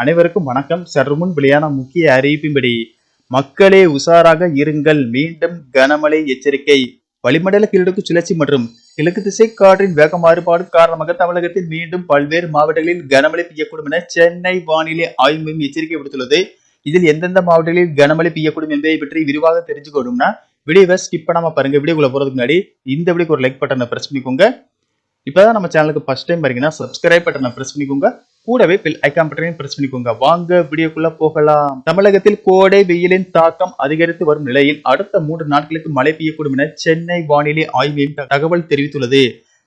அனைவருக்கும் வணக்கம். சற்றுமுன் வெளியான முக்கிய அறிவிப்பின்படி மக்களே உஷாராக இருங்கள். மீண்டும் கனமழை எச்சரிக்கை. வளிமண்டல கிழக்கு சுழற்சி மற்றும் கிழக்கு திசை காற்றின் வேக மாறுபாடு காரணமாக தமிழகத்தில் மீண்டும் பல்வேறு மாவட்டங்களில் கனமழை பெய்யக்கூடும் என சென்னை வானிலை ஆய்வு மையம் எச்சரிக்கை விடுத்துள்ளது. இதில் எந்தெந்த மாவட்டங்களில் கனமழை பெய்யக்கூடும் என்பதை பற்றி விரிவாக தெரிஞ்சுக்கணும்னா வீடியோவை ஸ்கிப் பண்ணாம பாருங்க. வீடியோக்குள்ள போறதுக்கு முன்னாடி இந்த வீடியோக்கு ஒரு லைக் பட்டனை பிரஸ் பண்ணிக்கோங்க. இப்பதான் நம்ம சேனலுக்கு ஃபர்ஸ்ட் டைம் பாருங்கன்னா சப்ஸ்கிரைப் பட்டனை பிரஸ் பண்ணிக்கோங்க. கூடவே பெல் ஐக்கான் பட்டனையும் பிரஸ் பண்ணிக்கோங்க. வாங்க வீடியோக்குள்ள போகலாம். தமிழகத்தில் கோடை வெயிலின் தாக்கம் அதிகரித்து வரும் நிலையில் அடுத்த மூன்று நாட்களுக்கு மழை பெய்யக்கூடும் என சென்னை வானிலை ஆய்வு தகவல் தெரிவித்துள்ளது.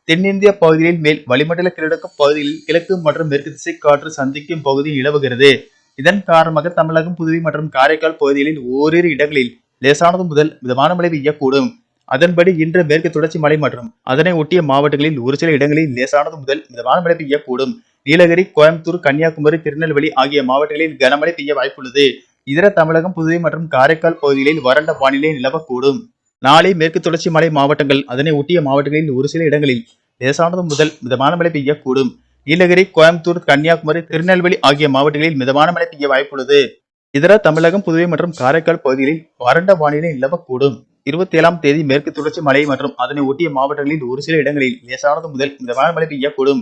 தென்னிந்திய பகுதிகளின் மேல் வளிமண்டல கிழக்கு பகுதியில் கிழக்கு மற்றும் மேற்கு திசை காற்று சந்திக்கும் பகுதி நிலவுகிறது. இதன் காரணமாக தமிழகம் புதுவை மற்றும் காரைக்கால் பகுதிகளில் ஓரிரு இடங்களில் லேசானது முதல் மிதமான மழை பெய்யக்கூடும். அதன்படி இன்று மேற்கு தொடர்ச்சி மலை மற்றும் அதனை ஒட்டிய மாவட்டங்களில் ஒரு சில இடங்களில் லேசானது முதல் மிதமான மழை பெய்யக்கூடும் நீலகிரி கோயம்புத்தூர் கன்னியாகுமரி திருநெல்வேலி ஆகிய மாவட்டங்களில் கனமழை பெய்ய வாய்ப்புள்ளது. இதர தமிழகம் புதுவை மற்றும் காரைக்கால் பகுதிகளில் வறண்ட வானிலை நிலவக்கூடும். நாளை மேற்கு தொடர்ச்சி மலை மாவட்டங்கள் அதனை ஒட்டிய மாவட்டங்களில் ஒரு சில இடங்களில் லேசானது முதல் மிதமான மழை பெய்யக்கூடும். நீலகிரி கோயம்புத்தூர் கன்னியாகுமரி திருநெல்வேலி ஆகிய மாவட்டங்களில் மிதமான மழை பெய்ய வாய்ப்புள்ளது. இதர தமிழகம் புதுவை மற்றும் காரைக்கால் பகுதிகளில் வறண்ட வானிலை நிலவக்கூடும். இருபத்தி ஏழாம் தேதி மேற்கு தொடர்ச்சி மலை மற்றும் அதனை ஒட்டிய மாவட்டங்களில் ஒரு சில இடங்களில் லேசானது முதல் மிதமான மழை பெய்யக்கூடும்.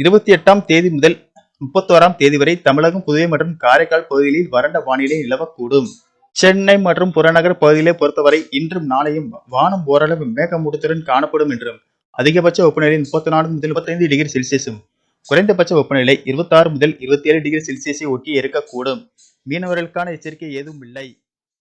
இருபத்தி எட்டாம் தேதி முதல் முப்பத்தோராம் தேதி வரை தமிழகம் புதுவை மற்றும் காரைக்கால் பகுதிகளில் வறண்ட வானிலை நிலவக்கூடும். சென்னை மற்றும் புறநகர் பகுதிகளை பொறுத்தவரை இன்றும் நாளையும் வானம் ஓரளவு மேகமூட்டத்துடன் காணப்படும் என்றும் அதிகபட்ச வெப்பநிலை முப்பத்தி நான்கு முதல் முப்பத்தைந்து டிகிரி செல்சியஸும் குறைந்தபட்ச வெப்பநிலை இருபத்தாறு முதல் இருபத்தி ஏழு டிகிரி செல்சியஸை ஒட்டி இருக்கக்கூடும். மீனவர்களுக்கான எச்சரிக்கை ஏதும் இல்லை.